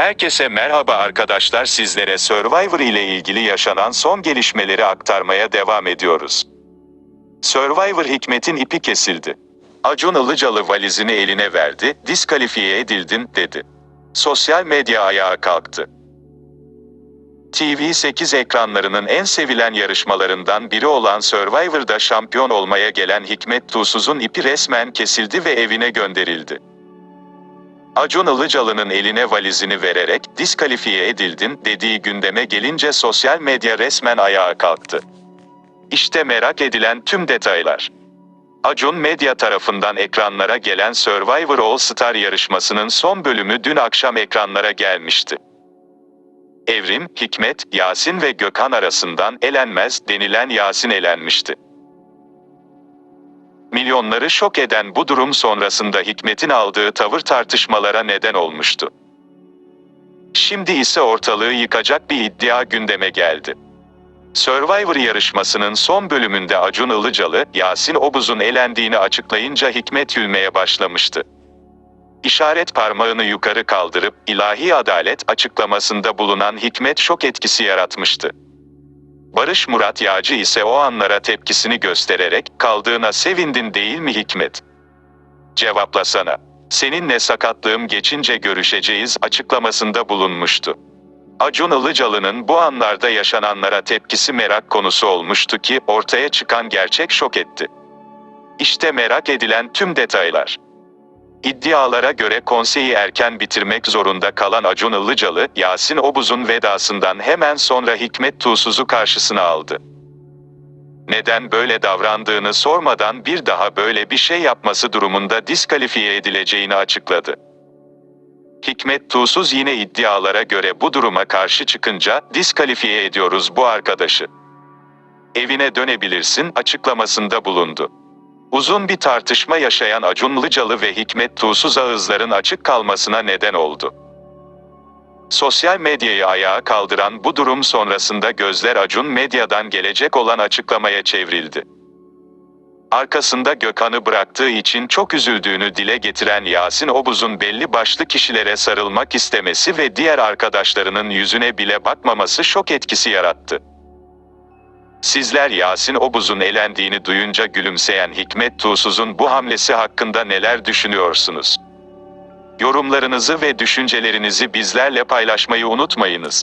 Herkese merhaba arkadaşlar sizlere Survivor ile ilgili yaşanan son gelişmeleri aktarmaya devam ediyoruz. Survivor Hikmet'in ipi kesildi. Acun Ilıcalı valizini eline verdi, diskalifiye edildin dedi. Sosyal medya ayağa kalktı. TV8 ekranlarının en sevilen yarışmalarından biri olan Survivor'da şampiyon olmaya gelen Hikmet Tuğsuz'un ipi resmen kesildi ve evine gönderildi. Acun Ilıcalı'nın eline valizini vererek diskalifiye edildin dediği gündeme gelince sosyal medya resmen ayağa kalktı. İşte merak edilen tüm detaylar. Acun Medya tarafından ekranlara gelen Survivor All Star yarışmasının son bölümü dün akşam ekranlara gelmişti. Evrim, Hikmet, Yasin ve Gökhan arasından elenmez denilen Yasin elenmişti. Milyonları şok eden bu durum sonrasında Hikmet'in aldığı tavır tartışmalara neden olmuştu. Şimdi ise ortalığı yıkacak bir iddia gündeme geldi. Survivor yarışmasının son bölümünde Acun Ilıcalı, Yasin Obuz'un elendiğini açıklayınca Hikmet gülmeye başlamıştı. İşaret parmağını yukarı kaldırıp ilahi adalet açıklamasında bulunan Hikmet şok etkisi yaratmıştı. Barış Murat Yağcı ise o anlara tepkisini göstererek kaldığına sevindin değil mi Hikmet? Cevaplasana. Seninle sakatlığım geçince görüşeceğiz açıklamasında bulunmuştu. Acun Ilıcalı'nın bu anlarda yaşananlara tepkisi merak konusu olmuştu ki ortaya çıkan gerçek şok etti. İşte merak edilen tüm detaylar. İddialara göre konseyi erken bitirmek zorunda kalan Acun Ilıcalı, Yasin Obuz'un vedasından hemen sonra Hikmet Tuğsuz'u karşısına aldı. Neden böyle davrandığını sormadan bir daha böyle bir şey yapması durumunda diskalifiye edileceğini açıkladı. Hikmet Tuğsuz yine iddialara göre bu duruma karşı çıkınca diskalifiye ediyoruz bu arkadaşı. Evine dönebilirsin açıklamasında bulundu. Uzun bir tartışma yaşayan Acun Ilıcalı ve Hikmet Tuğsuz ağızların açık kalmasına neden oldu. Sosyal medyayı ayağa kaldıran bu durum sonrasında gözler Acun Medya'dan gelecek olan açıklamaya çevrildi. Arkasında Gökhan'ı bıraktığı için çok üzüldüğünü dile getiren Yasin Obuz'un belli başlı kişilere sarılmak istemesi ve diğer arkadaşlarının yüzüne bile bakmaması şok etkisi yarattı. Sizler Yasin Obuz'un elendiğini duyunca gülümseyen Hikmet Tuğsuz'un bu hamlesi hakkında neler düşünüyorsunuz? Yorumlarınızı ve düşüncelerinizi bizlerle paylaşmayı unutmayınız.